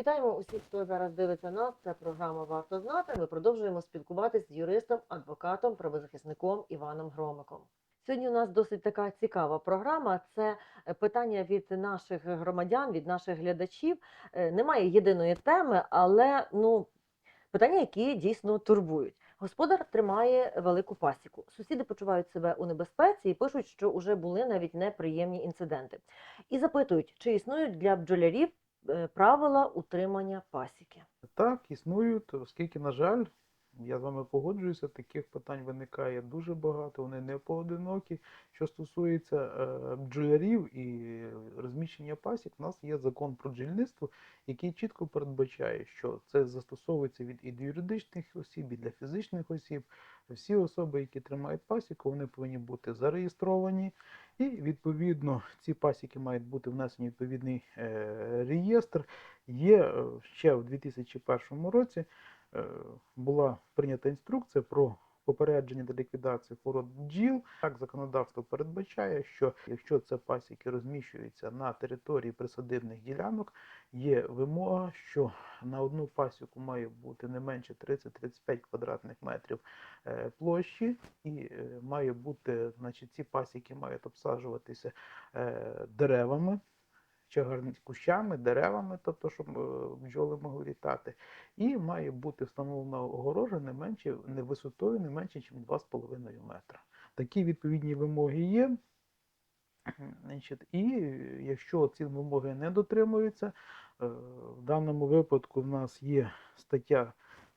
Вітаємо усіх, хто зараз дивиться нас. Це програма Варто знати. Ми продовжуємо спілкуватися з юристом, адвокатом, правозахисником Іваном Громиком. Сьогодні у нас досить така цікава програма. Це е, питання від наших громадян, від наших глядачів. Е, Немає єдиної теми, але ну питання, які дійсно турбують. Господар тримає велику пасіку. Сусіди почувають себе у небезпеці і пишуть, що вже були навіть неприємні інциденти. І запитують, чи існують для бджолярів правила утримання пасіки. Так, існують, оскільки, на жаль, я з вами погоджуюся, таких питань виникає дуже багато, вони не поодинокі. Що стосується е, бджолярів і розміщення пасік, у нас є закон про бджільництво, який чітко передбачає, що це застосовується від і до юридичних осіб, і для фізичних осіб. Всі особи, які тримають пасіку, вони повинні бути зареєстровані, і відповідно ці пасіки мають бути внесені в відповідний е, реєстр. Є е, ще в 2001 році е, була прийнята інструкція про попередження та ліквідацію хвороб бджіл. Так законодавство передбачає, що якщо це пасіки розміщуються на території присадибних ділянок, є вимога, що на одну пасіку має бути не менше 30-35 квадратних метрів е, площі, і е, має бути, значить, ці пасіки мають обсаджуватися е, деревами чагарні кущами, деревами, тобто, щоб е, бджоли могли літати. І має бути встановлена огорожа не менше, не висотою не менше, ніж 2,5 метра. Такі відповідні вимоги є. І якщо ці вимоги не дотримуються, е, в даному випадку в нас є стаття,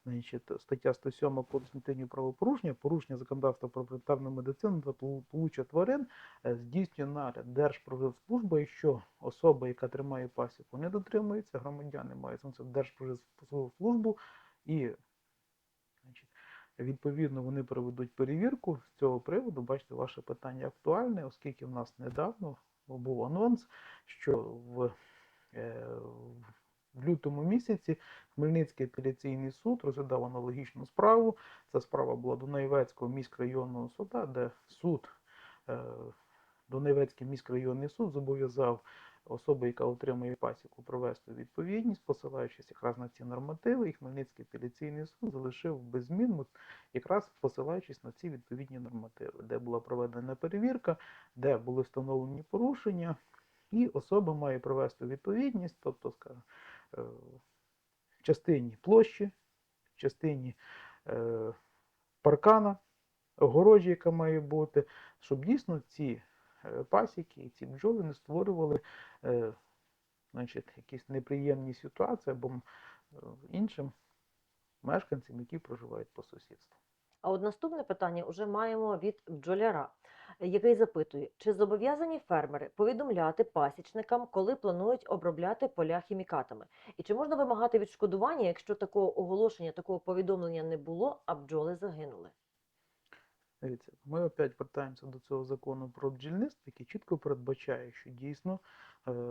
значить, стаття 107 Кодексу адміністративних правопорушення, порушення законодавства про ветеринарну медицину та получення тварин е, здійснює нагляд Держпродспоживслужба, якщо особа, яка тримає пасіку, не дотримується, громадяни мають звернутися в Держпродспоживслужбу і відповідно вони проведуть перевірку з цього приводу. Бачите, ваше питання актуальне, оскільки в нас недавно був анонс, що в, е, в лютому місяці Хмельницький апеляційний суд розглядав аналогічну справу. Ця справа була до Наєвецького міськрайонного суда, де суд, е, Донецький міськрайонний суд зобов'язав особу, яка отримує пасіку, провести відповідність, посилаючись якраз на ці нормативи, і Хмельницький апеляційний суд залишив без змін, якраз посилаючись на ці відповідні нормативи, де була проведена перевірка, де були встановлені порушення, і особа має провести відповідність, тобто, скажімо, в частині площі, в частині е, паркана, огорожі, яка має бути, щоб дійсно ці е, пасіки і ці бджоли не створювали е, значить, якісь неприємні ситуації або е, іншим мешканцям, які проживають по сусідству. А от наступне питання вже маємо від бджоляра, який запитує, чи зобов'язані фермери повідомляти пасічникам, коли планують обробляти поля хімікатами, і чи можна вимагати відшкодування, якщо такого оголошення, такого повідомлення не було, а бджоли загинули? Дивіться, ми опять повертаємося до цього закону про бджільництво, який чітко передбачає, що дійсно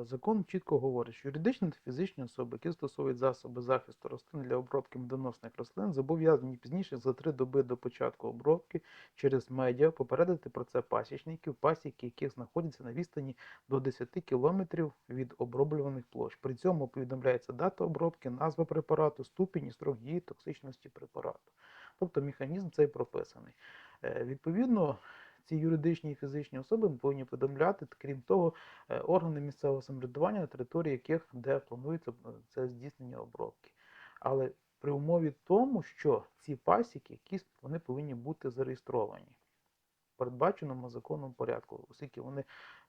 закон чітко говорить, що юридичні та фізичні особи, які застосовують засоби захисту рослин для обробки медоносних рослин, зобов'язані пізніше за три доби до початку обробки через медіа попередити про це пасічників, пасіки, яких знаходяться на відстані до 10 кілометрів від оброблюваних площ. При цьому повідомляється дата обробки, назва препарату, ступінь і строк дії токсичності препарату. Тобто механізм цей прописаний. Е, Відповідно, ці юридичні і фізичні особи повинні повідомляти, крім того, е, органи місцевого самоврядування, на території яких де планується е, це здійснення обробки. Але при умові тому, що ці пасіки, якісь вони повинні бути зареєстровані в передбаченому законом порядку, оскільки вони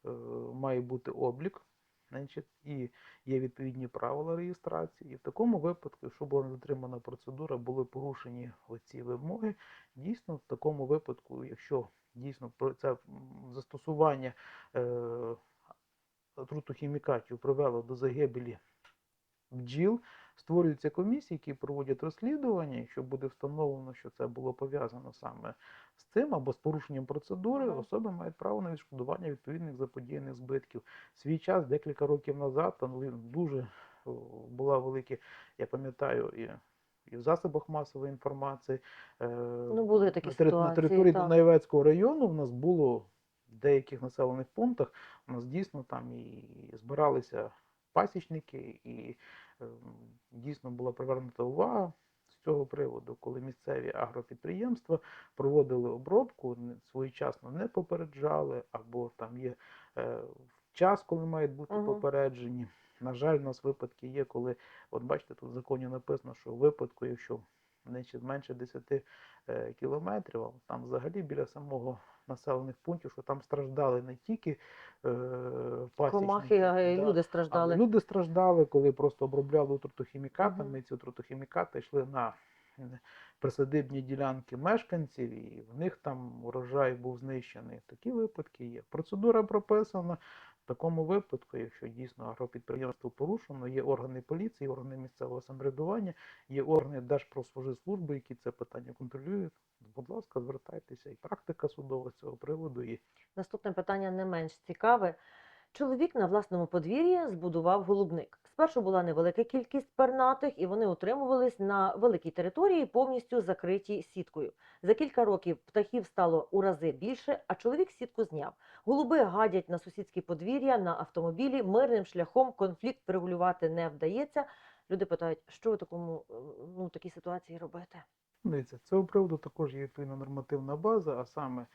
е, має бути облік. Значить, і є відповідні правила реєстрації. І в такому випадку, якщо була дотримана процедура, були порушені оці вимоги, Дійсно, в такому випадку, якщо дійсно про це застосування е, отрутохімікатів привело до загибелі бджіл, створюються комісії, які проводять розслідування. Якщо буде встановлено, що це було пов'язано саме з цим або з порушенням процедури, особи мають право на відшкодування відповідних заподіяних збитків. Свій час, декілька років назад, там дуже була велика, я пам'ятаю, і і в засобах масової інформації. е, Ну, були такі на, тери- на території так. Дунаєвецького району в нас було в деяких населених пунктах, у нас дійсно там і збиралися пасічники, і е, дійсно була привернута увага з цього приводу, коли місцеві агропідприємства проводили обробку, своєчасно не попереджали, або там є е, час, коли мають бути Мгм. попереджені. На жаль, у нас випадки є, коли, от бачите, тут в законі написано, що в випадку, якщо менше 10 е, кілометрів, там взагалі біля самого населених пунктів, що там страждали не тільки е, пасічники, Комахи, а й да, люди а страждали. люди страждали, коли просто обробляли отрутохімікатами, Мгм. і ці отрутохімікати йшли на присадибні ділянки мешканців, і в них там урожай був знищений. Такі випадки є. Процедура прописана. В такому випадку, якщо дійсно агропідприємство порушено, є органи поліції, органи місцевого самоврядування, є органи Держпродспоживслужби, які це питання контролюють. Будь ласка, звертайтеся. І практика судова з цього приводу є. Наступне питання не менш цікаве. Чоловік на власному подвір'ї збудував голубник. Спершу була невелика кількість пернатих, і вони утримувались на великій території, повністю закриті сіткою. За кілька років птахів стало у рази більше, а чоловік сітку зняв. Голуби гадять на сусідські подвір'я, на автомобілі. Мирним шляхом конфлікт врегулювати не вдається. Люди питають, що ви такому е, ну такій ситуації робите? Дивіться, з цього приводу також є відповідна нормативна база, а саме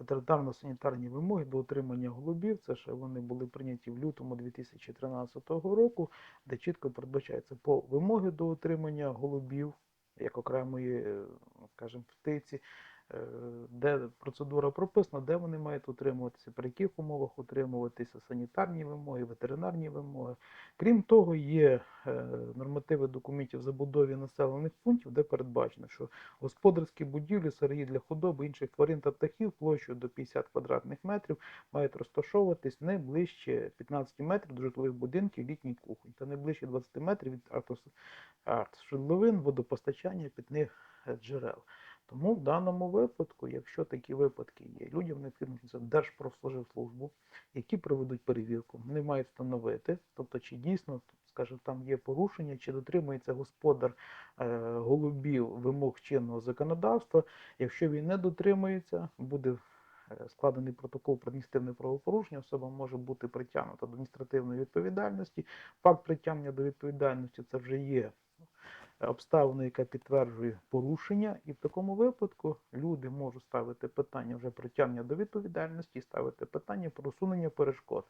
ветеринарно-санітарні вимоги до утримання голубів. Це ще вони були прийняті в лютому 2013 року, де чітко передбачається по вимоги до утримання голубів як окремої, е, скажімо, птиці, де процедура прописана, де вони мають утримуватися, при яких умовах утримуватися, санітарні вимоги, ветеринарні вимоги. Крім того, є е, нормативи документів забудові населених пунктів, де передбачено, що господарські будівлі, сараї для худоби, інших тварин та птахів площею до 50 квадратних метрів мають розташовуватись не ближче 15 метрів до житлових будинків, літніх кухонь та не ближче 20 метрів від артос- водопостачання, питних е, джерел. Тому в даному випадку, якщо такі випадки є, людям необхідно це Держпродспоживслужбу, які проведуть перевірку, вони мають встановити, тобто чи дійсно, скажімо, там є порушення, чи дотримується господар е, голубів вимог чинного законодавства. Якщо він не дотримується, буде е, складений протокол про адміністративне правопорушення, особа може бути притягнута до адміністративної відповідальності. Факт притягнення до відповідальності це вже є обставина, яка підтверджує порушення, і в такому випадку люди можуть ставити питання вже притягнення до відповідальності, ставити питання про усунення перешкод,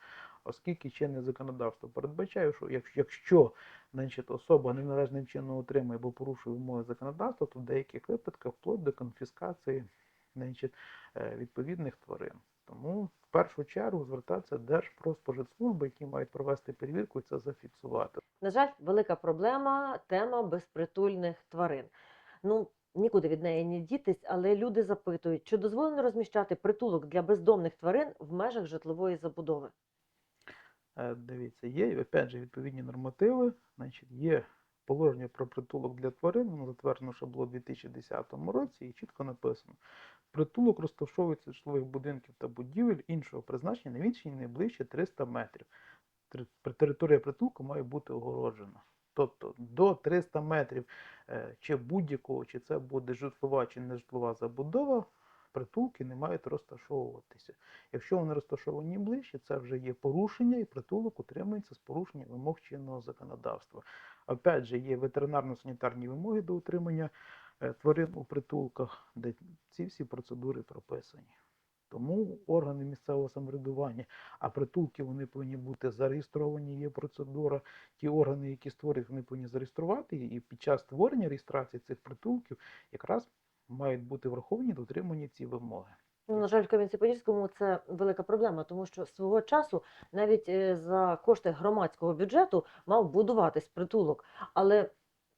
оскільки чинне законодавство передбачає, що якщо, якщо значить, особа неналежним чином отримує або порушує вимоги законодавства, то в деяких випадках вплоть до конфіскації значить, е, відповідних тварин. Тому в першу чергу звертатися Держпродспоживслужби, які мають провести перевірку і це зафіксувати. На жаль, велика проблема тема безпритульних тварин. Ну, нікуди від неї не дітись, але люди запитують, чи дозволено розміщати притулок для бездомних тварин в межах житлової забудови. Е, Дивіться, є опять же відповідні нормативи. Значить, є положення про притулок для тварин, воно затверджено ще було у 2010 році, і чітко написано: притулок розташовується житлових будинків та будівель іншого призначення на відстані не ближче 300 метрів. Територія притулку має бути огороджена. Тобто до 300 метрів е, чи будь-якого, чи це буде житлова чи не житлова забудова, притулки не мають розташовуватися. Якщо вони розташовані ближче, це вже є порушення, і притулок утримується з порушенням вимог чинного законодавства. Опять же, є ветеринарно-санітарні вимоги до утримання тварин у притулках, де ці всі процедури прописані. Тому органи місцевого самоврядування, а притулки вони повинні бути зареєстровані, є процедура. Ті органи, які створюють, вони повинні зареєструвати, і під час створення реєстрації цих притулків якраз мають бути враховані дотримані ці вимоги. Ну, на жаль, в Кам'янці-Подільському це велика проблема, тому що свого часу навіть е, за кошти громадського бюджету мав будуватись притулок. Але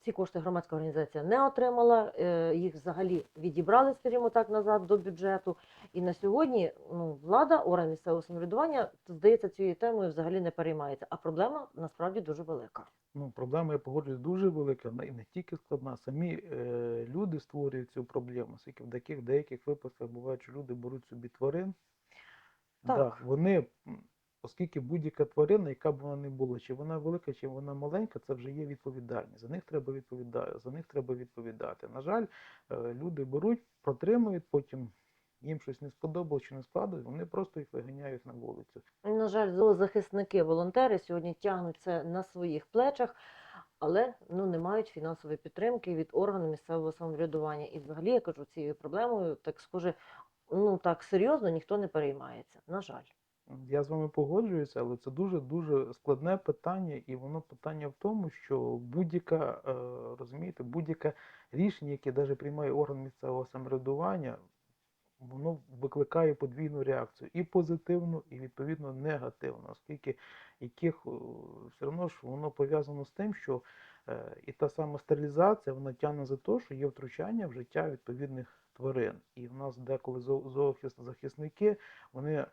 ці кошти громадська організація не отримала, е, їх взагалі відібрали, скажімо так, назад до бюджету. І на сьогодні ну, влада, орган місцевого самоврядування, здається, цією темою взагалі не переймається. А проблема насправді дуже велика. Ну, проблема, я погоджуюсь, дуже велика, і не тільки складна. Самі е, люди створюють цю проблему, оскільки в таких деяких випадках буває, що люди беруть собі тварин. Так. Да, вони, оскільки будь-яка тварина, яка б вона не була, чи вона велика, чи вона маленька, це вже є відповідальність. За них треба відповідати, за них треба відповідати. На жаль, е, люди беруть, протримують, потім їм щось не сподобалось чи не складуть, вони просто їх виганяють на вулицю. На жаль, зоозахисники, волонтери сьогодні тягнуть це на своїх плечах. але ну не мають фінансової підтримки від органу місцевого самоврядування. І взагалі я кажу, цією проблемою так схоже, ну так серйозно ніхто не переймається. На жаль. Я з вами погоджуюся, але це дуже дуже складне питання, і воно питання в тому, що будь-яка е, розумієте, будь-яке рішення, яке навіть приймає орган місцевого самоврядування, воно викликає подвійну реакцію і позитивну, і відповідно негативну, оскільки яких все одно ж воно пов'язано з тим, що е, і та сама стерилізація вона тягне за те, що є втручання в життя відповідних тварин. І в нас деколи зоо- зоозахисники, вони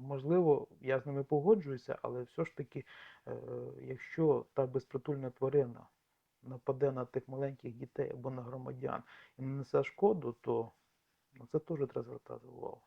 можливо, я з ними погоджуюся, але все ж таки, е, якщо та безпритульна тварина нападе на тих маленьких дітей або на громадян і нанесе шкоду, то це теж треба звертати увагу.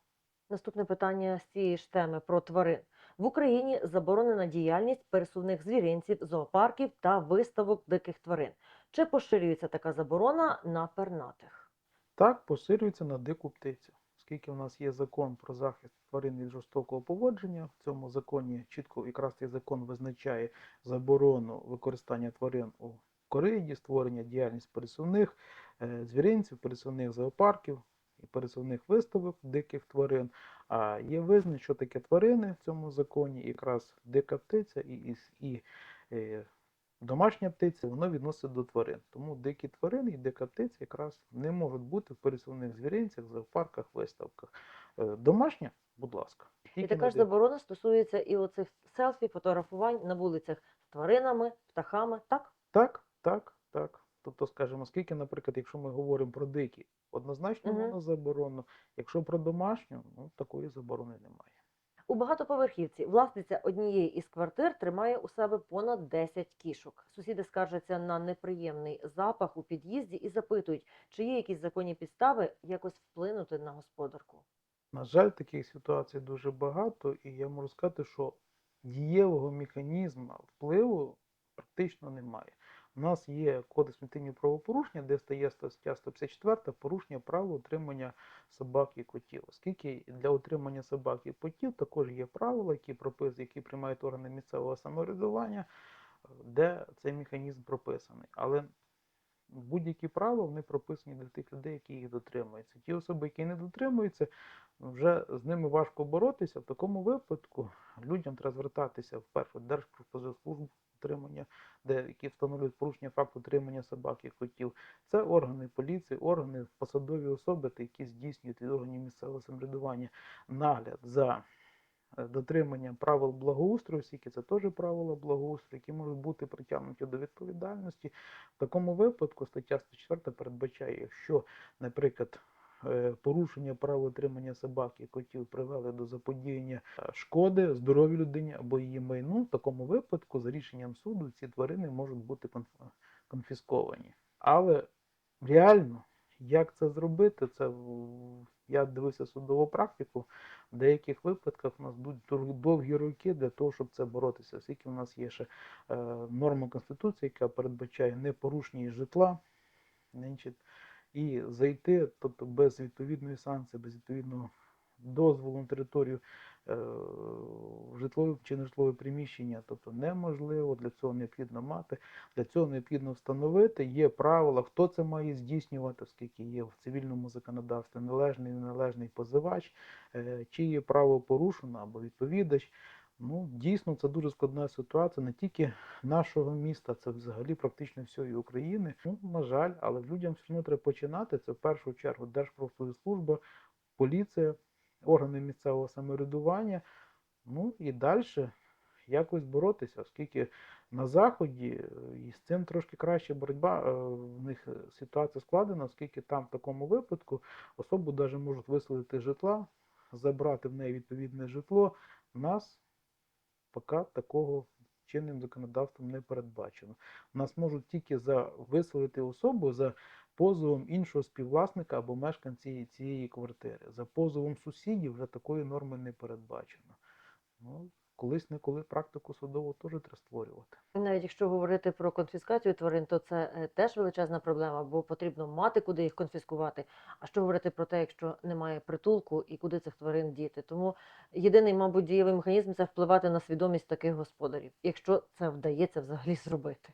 Наступне питання з цієї ж теми про тварин. В Україні заборонена діяльність пересувних звіринців, зоопарків та виставок диких тварин. Чи поширюється така заборона на пернатих? Так поширюється на дику птицю. Оскільки у нас є закон про захист тварин від жорстокого поводження, в цьому законі чітко якраз цей закон визначає заборону використання тварин у кориді, створення діяльність пересувних е, звіринців, пересувних зоопарків і пересувних виставок диких тварин. А є визначено, що таке тварини в цьому законі, якраз дика птиця і, і, і е, домашня птиця, воно відносить до тварин. Тому дикі тварини і дика птиця якраз не можуть бути в пересувних звіринцях, зоопарках, виставках. Е, Домашня, будь ласка. І така ж заборона стосується і оцих селфі, фотографувань на вулицях з тваринами, птахами. Так? Так, так, так. Тобто, скажімо, оскільки, наприклад, якщо ми говоримо про дикі, однозначно Мгм. воно заборонено. Якщо про домашню, ну такої заборони немає. У багатоповерхівці власниця однієї із квартир тримає у себе понад 10 кішок. Сусіди скаржаться на неприємний запах у під'їзді і запитують, чи є якісь законні підстави якось вплинути на господарку. На жаль, таких ситуацій дуже багато, і я можу сказати, що дієвого механізму впливу практично немає. У нас є кодекс адміністративних правопорушення, де стає стаття 154 порушення правил утримання собак і котів. Оскільки для утримання собак і котів також є правила, які прописують, які приймають органи місцевого самоврядування, де цей механізм прописаний. Але будь-які правила вони прописані для тих людей, які їх дотримуються. Ті особи, які не дотримуються, вже з ними важко боротися. В такому випадку людям треба звертатися в першу Держпродспоживслужбу утримання, де які встановлюють порушення факту утримання собак і котів. Це органи поліції, органи посадові особи, які здійснюють від органів місцевого самоврядування нагляд за е, дотриманням правил благоустрою, оскільки це теж правила благоустрою, які можуть бути притягнуті до відповідальності. В такому випадку стаття 104 передбачає, якщо, наприклад, порушення правил утримання собак і котів привели до заподіяння е, шкоди здоров'ю людині або її майну, в такому випадку за рішенням суду ці тварини можуть бути конфісковані. Але реально, як це зробити, це я дивився судову практику. В деяких випадках у нас дор- довгі роки для того, щоб це боротися, оскільки у нас є ще е, норма Конституції, яка передбачає непорушність житла, значить, і зайти, тобто без відповідної санкції, без відповідного дозволу на територію е, в житлове чи нежитлове приміщення, тобто неможливо, для цього необхідно мати, для цього необхідно встановити, є правила, хто це має здійснювати, оскільки є в цивільному законодавстві належний неналежний позивач, е, чи є право порушено або відповідач. Ну, дійсно, це дуже складна ситуація не тільки нашого міста, це взагалі практично всієї України. Ну, на жаль, але людям все одно треба починати. Це в першу чергу Держпродслужба, поліція, органи місцевого самоврядування. Ну і далі якось боротися, оскільки на заході е, і з цим трошки краще боротьба. е, В них ситуація складена, оскільки там в такому випадку особу навіть можуть виселити житла, забрати в неї відповідне житло. Нас поки такого чинним законодавством не передбачено. Нас можуть тільки за виселити особу за позовом іншого співвласника або мешканці цієї квартири. За позовом сусідів вже такої норми не передбачено. Ну, колись не коли практику судову теж треба створювати. Навіть якщо говорити про конфіскацію тварин, то це е, теж величезна проблема, бо потрібно мати куди їх конфіскувати. А що говорити про те, якщо немає притулку і куди цих тварин діти? Тому єдиний, мабуть, дієвий механізм це впливати на свідомість таких господарів, якщо це вдається взагалі зробити.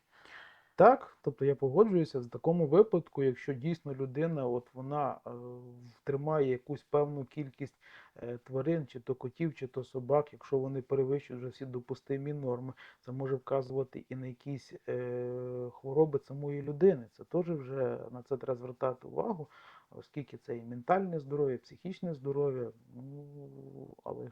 Так, тобто я погоджуюся в такому випадку, якщо дійсно людина от вона е, тримає якусь певну кількість е, тварин, чи то котів, чи то собак, якщо вони перевищують вже всі допустимі норми, це може вказувати і на якісь е, хвороби самої людини. Це теж вже на це треба звертати увагу, оскільки це і ментальне здоров'я, і психічне здоров'я. Ну, але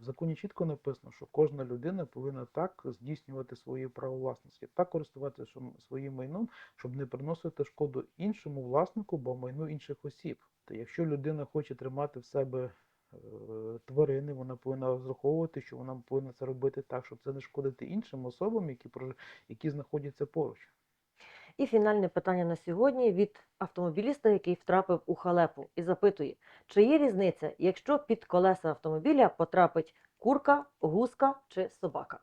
в законі чітко написано, що кожна людина повинна так здійснювати свої права власності, так користуватися своїм майном, щоб не приносити шкоду іншому власнику, бо майну інших осіб. То якщо людина хоче тримати в себе е, тварини, вона повинна розраховувати, що вона повинна це робити так, щоб це не шкодити іншим особам, які які знаходяться поруч. І фінальне питання на сьогодні від автомобіліста, який втрапив у халепу, і запитує, чи є різниця, якщо під колеса автомобіля потрапить курка, гуска чи собака?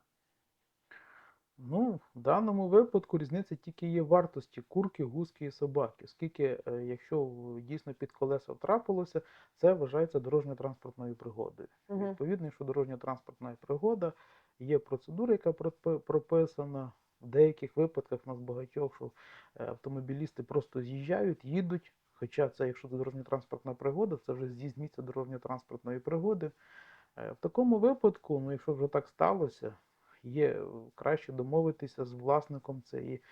Ну, в даному випадку різниця тільки є в вартості курки, гуски і собаки. Оскільки, е, якщо дійсно під колеса втрапилося, це вважається дорожньо-транспортною пригодою. Мгм. Відповідно, якщо дорожньо-транспортна пригода, є процедура, яка пропи- прописана. В деяких випадках в нас багатьох, що е, автомобілісти просто з'їжджають, їдуть. Хоча це, якщо це дорожньо-транспортна пригода, це вже з'їзд місця дорожньо-транспортної пригоди. Е, В такому випадку, ну якщо вже так сталося, є е, краще домовитися з власником цієї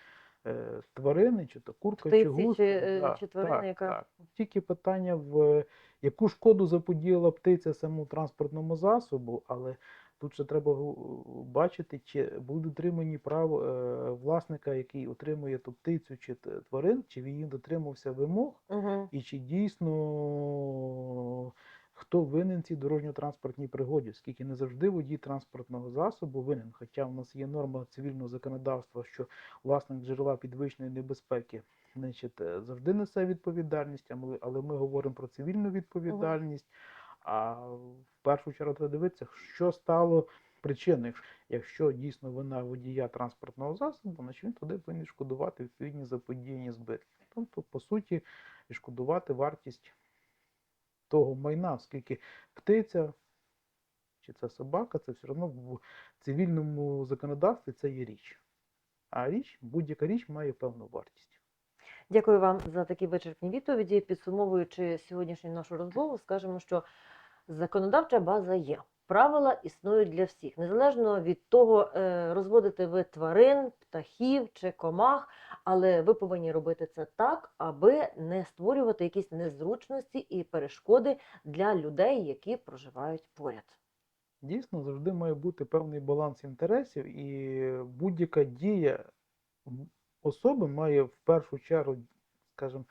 тварини, чи то курка, чи Птиці гуска. чи, е, чи тварина, так, яка- так. Тільки питання в яку шкоду заподіяла птиця самому транспортному засобу, але тут ще треба гу- бачити, чи будуть дотримані прав е, власника, який отримує ту птицю чи т- тварин, чи він дотримався вимог, Угу. і чи дійсно хто винен цій дорожньо-транспортній пригоді, оскільки не завжди водій транспортного засобу винен. Хоча в нас є норма цивільного законодавства, що власник джерела підвищеної небезпеки значить, е, завжди несе відповідальність, але ми говоримо про цивільну відповідальність. А в першу чергу треба дивитися, що стало причиною. Якщо дійсно вина водія транспортного засобу, значить він туди повинен шкодувати відповідні заподіяні збитки. Тобто, по суті, відшкодувати вартість того майна, оскільки птиця чи це собака, це все одно в цивільному законодавстві це є річ. А річ, будь-яка річ має певну вартість. Дякую вам за такі вичерпні відповіді. Підсумовуючи сьогоднішню нашу розмову, скажемо, що законодавча база є. Правила існують для всіх, незалежно від того, е, розводите ви тварин, птахів чи комах, але ви повинні робити це так, аби не створювати якісь незручності і перешкоди для людей, які проживають поряд. Дійсно, завжди має бути певний баланс інтересів, і будь-яка дія особи має в першу чергу, скажімо,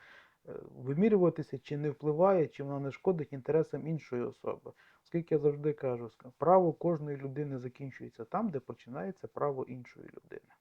е, вимірюватися, чи не впливає, чи вона не шкодить інтересам іншої особи. Скільки я завжди кажу, право кожної людини закінчується там, де починається право іншої людини.